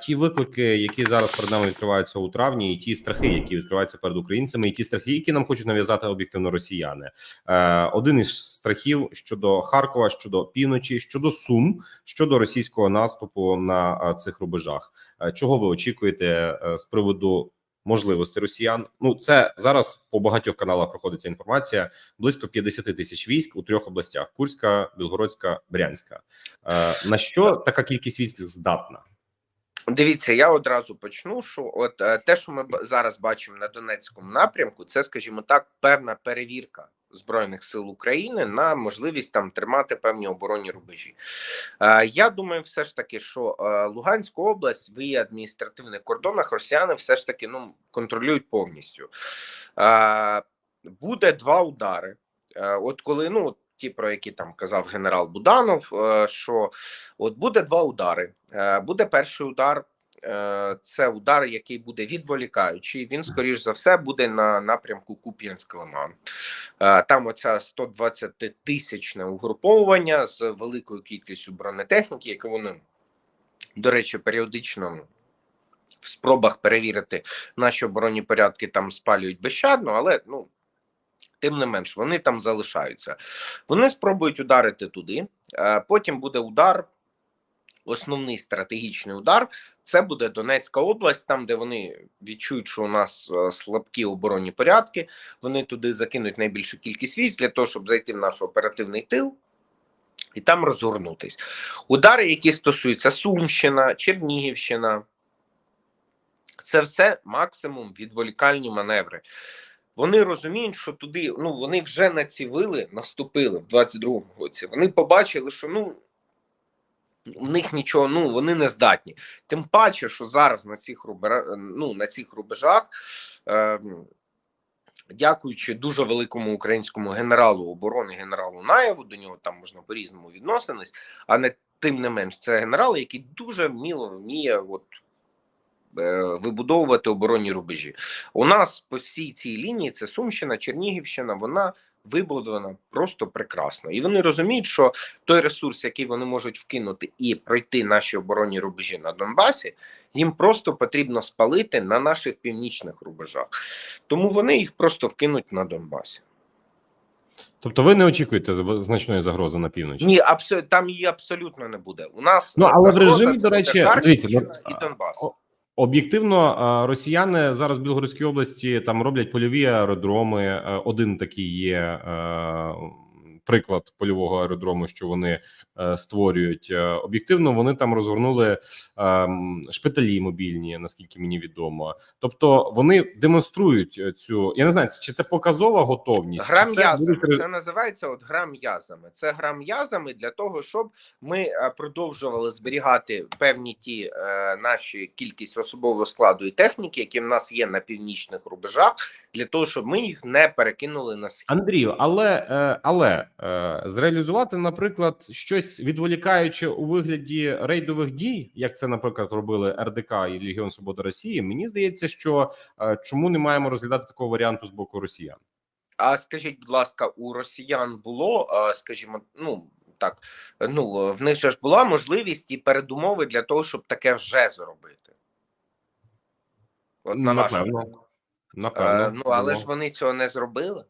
ті виклики, які зараз перед нами відкриваються у травні, і ті страхи, які відкриваються перед українцями, і ті страхи, які нам хочуть нав'язати об'єктивно росіяни. Е, один із страхів щодо Харкова, щодо півночі, щодо Сум, щодо російського наступу на е, цих рубежах. Е, чого ви очікуєте е, з приводу? Можливості росіян, ну це зараз по багатьох каналах проходить ця інформація. Близько 50 тисяч військ у трьох областях: Курська, Білгородська, Брянська. Е, на що така кількість військ здатна? Дивіться, я одразу почну. Що от е, те, що ми зараз бачимо на Донецькому напрямку, це, скажімо так, певна перевірка збройних сил України на можливість там тримати певні оборонні рубежі. Е, я думаю, все ж таки, що е, Луганську область в її адміністративних кордонах росіяни все ж таки ну контролюють повністю. Буде два удари. От коли ну. Ті, про які там казав генерал Буданов, е, що от буде два удари. Е, Буде перший удар, е, це удар, який буде відволікаючий. Він, скоріш за все, буде на напрямку Куп'янськ лиман. Там оця 120 тисячне угруповування з великою кількістю бронетехніки, яку вони, до речі, періодично. В спробах перевірити наші оборонні порядки там спалюють безщадно, але ну тим не менш вони там залишаються. Вони спробують ударити туди. е, Потім буде удар, основний стратегічний удар. Це буде Донецька область, там де вони відчують, що у нас е, слабкі оборонні порядки. Вони туди закинуть найбільшу кількість військ для того, щоб зайти в наш оперативний тил. І там розгорнутись. Удари, які стосуються Сумщина, Чернігівщина, це все максимум відволікальні маневри. Вони розуміють, що туди ну вони вже націвили, наступили в 22-му році. Вони побачили, що ну в них нічого, ну вони не здатні. Тим паче, що зараз на цих рубежах, ну, на цих рубежах, е, дякуючи дуже великому українському генералу оборони, генералу Наєву, до нього там можна по-різному відноситись, а не тим не менш, це генерал, який дуже вміло вміє от, вибудовувати оборонні рубежі. У нас по всій цій лінії це Сумщина, Чернігівщина, вона вибудована просто прекрасно. І вони розуміють, що той ресурс, який вони можуть вкинути і пройти наші оборонні рубежі на Донбасі, їм просто потрібно спалити на наших північних рубежах. Тому вони їх просто вкинуть на Донбасі. Тобто, ви не очікуєте значної загрози на півночі? Ні, абсо... там її абсолютно не буде. У нас Ну, але в режимі, до речі, дивіться, ну, і Донбас. Об'єктивно, росіяни зараз в Білгородській області там роблять польові аеродроми. Е, Один такий є е, приклад польового аеродрому, що вони е, створюють. Е, Об'єктивно, вони там розгорнули ем, шпиталі мобільні, наскільки мені відомо. Тобто вони демонструють е, цю. Я не знаю, чи це показова готовність, Гра чи це м'язами. Це називається от гра м'язами. Це гра м'язами для того, щоб ми е, продовжували зберігати певні ті е, наші кількість особового складу і техніки, які в нас є на північних рубежах, для того, щоб ми їх не перекинули на схід. Андрію, але е, але е, зреалізувати, наприклад, щось відволікаюче у вигляді рейдових дій, як це, наприклад, робили РДК і Легіон Свободи Росії. Мені здається, що е, чому не маємо розглядати такого варіанту з боку росіян? А скажіть, будь ласка, у росіян було, е, скажімо, ну так, ну в них же ж була можливість і передумови для того, щоб таке вже зробити. От на Напевно. Напевно, Е, ну але ж вони цього не зробили.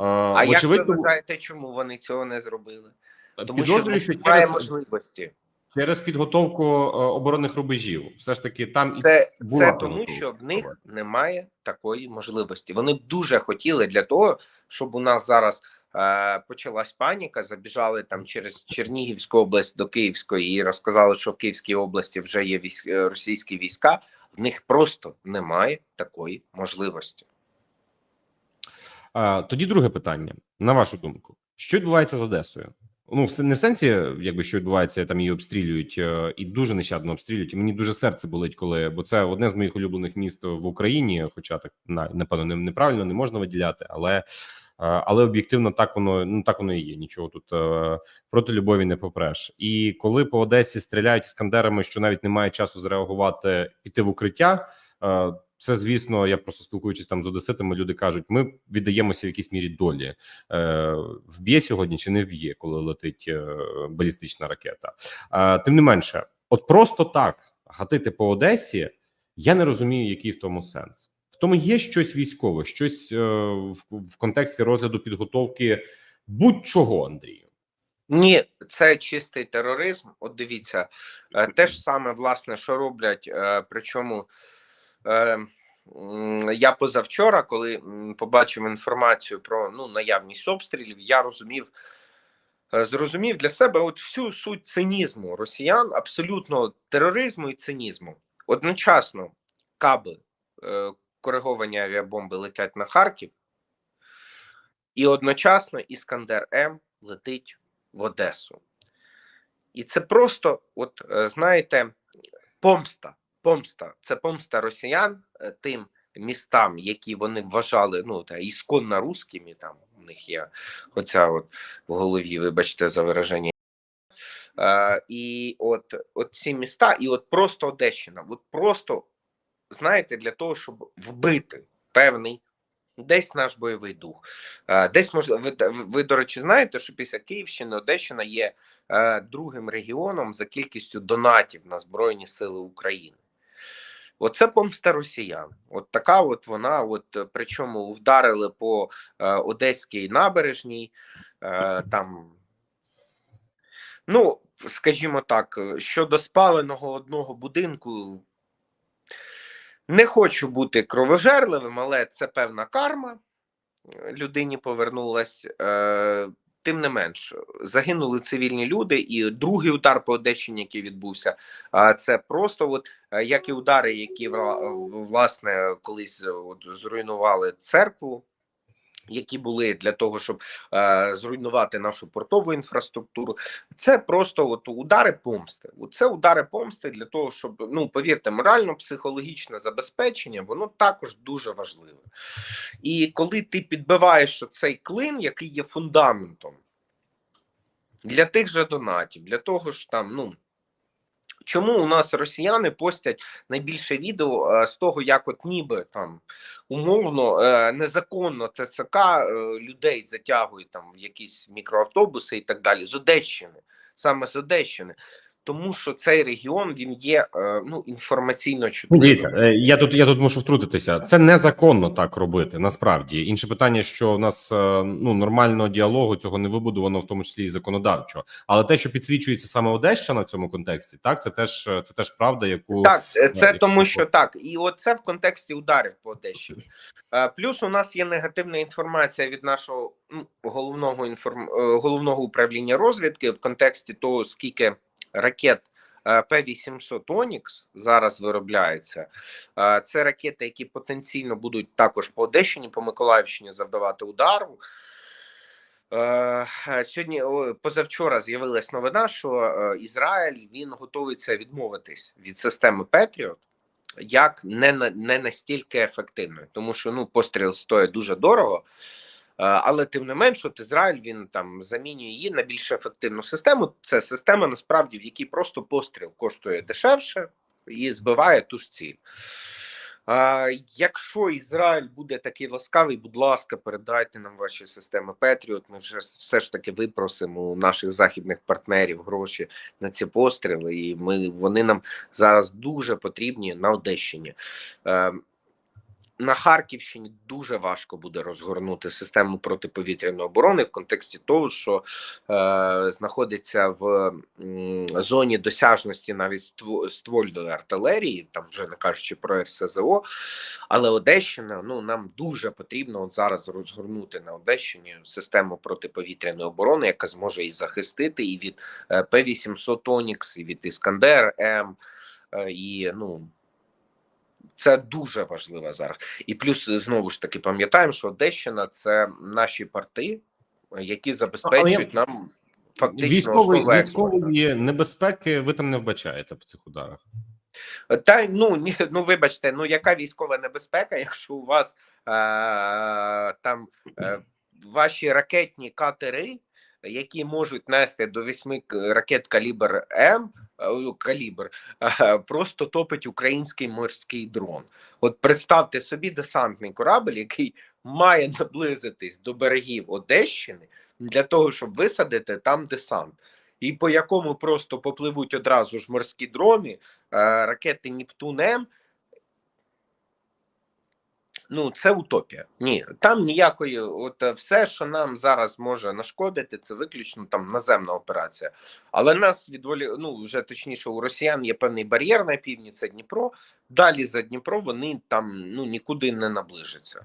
Е, А як ви вважаєте, чому вони цього не зробили? Тому підозрюю, що немає можливості. через підготовку е, оборонних рубежів, все ж таки там і Це, була це тому, що в них немає такої можливості. Вони б дуже хотіли для того, щоб у нас зараз е, почалась паніка. Забіжали там через Чернігівську область до Київської і розказали, що в Київській області вже є військ, е, російські війська. В них просто немає такої можливості. А, тоді друге питання. На вашу думку, що відбувається з Одесою? Ну, не в сенсі, якби що відбувається, там її обстрілюють е, і дуже нещадно обстрілюють. І мені дуже серце болить, коли бо це одне з моїх улюблених міст в Україні. Хоча так на- напевно не- неправильно не можна виділяти, але е, але об'єктивно так воно ну так воно і є. Нічого тут е, проти любові не попреш. І коли по Одесі стріляють іскандерами, що навіть немає часу зреагувати, піти в укриття. Е, Це звісно, я просто спілкуючись там з одеситами. Люди кажуть, ми віддаємося в якійсь мірі долі. Е, вб'є сьогодні чи не вб'є, коли летить е, балістична ракета. Е, тим не менше, от просто так гатити по Одесі, я не розумію, який в тому сенс. В тому є щось військове, щось е, в, в контексті розгляду підготовки будь-чого, Андрію. Ні, це чистий тероризм. От дивіться, е, те ж саме, власне, що роблять. Причому я позавчора, коли побачив інформацію про ну, наявність обстрілів, я розумів. е, Зрозумів для себе от всю суть цинізму росіян, абсолютно тероризму і цинізму. Одночасно каби е, кориговані авіабомби летять на Харків, і одночасно Іскандер М летить в Одесу. І це просто, от е, знаєте, помста. Помста. Це помста росіян е, тим містам, які вони вважали ну, та, ісконно русскими, там у них є оця от в голові, вибачте за вираження. Е, і от, от ці міста, і от просто Одещина, от просто, знаєте, для того, щоб вбити певний десь наш бойовий дух. Е, Десь можливо, ви, ви, до речі, знаєте, що після Київщини Одещина є е, другим регіоном за кількістю донатів на Збройні Сили України. Оце помста росіян. От така от вона, от е, причому вдарили по е, Одеській набережній, е, там. Ну, скажімо так, е, щодо спаленого одного будинку, не хочу бути кровожерливим, але це певна карма. Е, Людині повернулась. Е, тим не менш, загинули цивільні люди, і другий удар по Одещині, який відбувся, а це просто от е, як і удари, які вла- власне колись е, от, зруйнували церкву. Які були для того, щоб е, зруйнувати нашу портову інфраструктуру, це просто от удари помсти. Це удари помсти для того, щоб ну повірте, морально-психологічне забезпечення воно також дуже важливе. І коли ти підбиваєш цей клин, який є фундаментом для тих же донатів, для того ж там, ну. Чому у нас росіяни постять найбільше відео е, з того, як от ніби там умовно е, незаконно ТЦК е, людей затягують там в якісь мікроавтобуси і так далі з Одещини, саме з Одещини, тому що цей регіон він є е, ну інформаційно чутливим. Дивіться, е, я тут я тут мушу втрутитися. Це незаконно так робити. Насправді інше питання, що в нас е, ну нормального діалогу цього не вибудовано, в тому числі і законодавчо. Але те, що підсвічується саме Одещина в цьому контексті, так це теж це теж правда, яку Так, це яку- тому, що так, і от це в контексті ударів по Одещині. Плюс у нас є негативна інформація від нашого ну, головного інформ... головного управління розвідки в контексті того, скільки ракет е, П-800 Онікс зараз виробляється. Е, Це ракети, які потенційно будуть також по Одещині, по Миколаївщині завдавати удару. Е, Сьогодні позавчора з'явилась новина, що Ізраїль він готується відмовитись від системи Петріот як не не настільки ефективною, тому що ну постріл стоїть дуже дорого. Е, Але тим не менш, от Ізраїль він там замінює її на більш ефективну систему. Це система насправді в якій просто постріл коштує дешевше і збиває ту ж ціль. А, якщо Ізраїль буде такий ласкавий, будь ласка, передайте нам ваші системи Петріот. Ми вже все ж таки випросимо у наших західних партнерів гроші на ці постріли, і ми вони нам зараз дуже потрібні на Одещині. На Харківщині дуже важко буде розгорнути систему протиповітряної оборони в контексті того, що е, знаходиться в м, зоні досяжності навіть ствольної артилерії, там вже не кажучи про РСЗО. Але Одещина, ну нам дуже потрібно от зараз розгорнути на Одещині систему протиповітряної оборони, яка зможе і захистити і від е, П-800 Онікс, і від Іскандер М. е, І ну це дуже важливо зараз. І плюс знову ж таки пам'ятаємо, що Одещина це наші порти, які забезпечують нам фактично військової військової небезпеки ви там не вбачаєте по цих ударах. Та ну ні, ну вибачте, ну яка військова небезпека, якщо у вас е, там е, ваші ракетні катери, які можуть нести до восьми к- ракет калібр М, е, калібр, просто топить український морський дрон. От представте собі десантний корабль, який має наблизитись до берегів Одещини для того, щоб висадити там десант. і по якому просто попливуть одразу ж морські дрони, ракети Нептун М. Ну, це утопія. Ні, там ніякої, от е, все, що нам зараз може нашкодити, це виключно там наземна операція. Але нас відволі... ну вже точніше, у росіян є певний бар'єр на півдні, це Дніпро. Далі за Дніпро вони там ну нікуди не наближаться.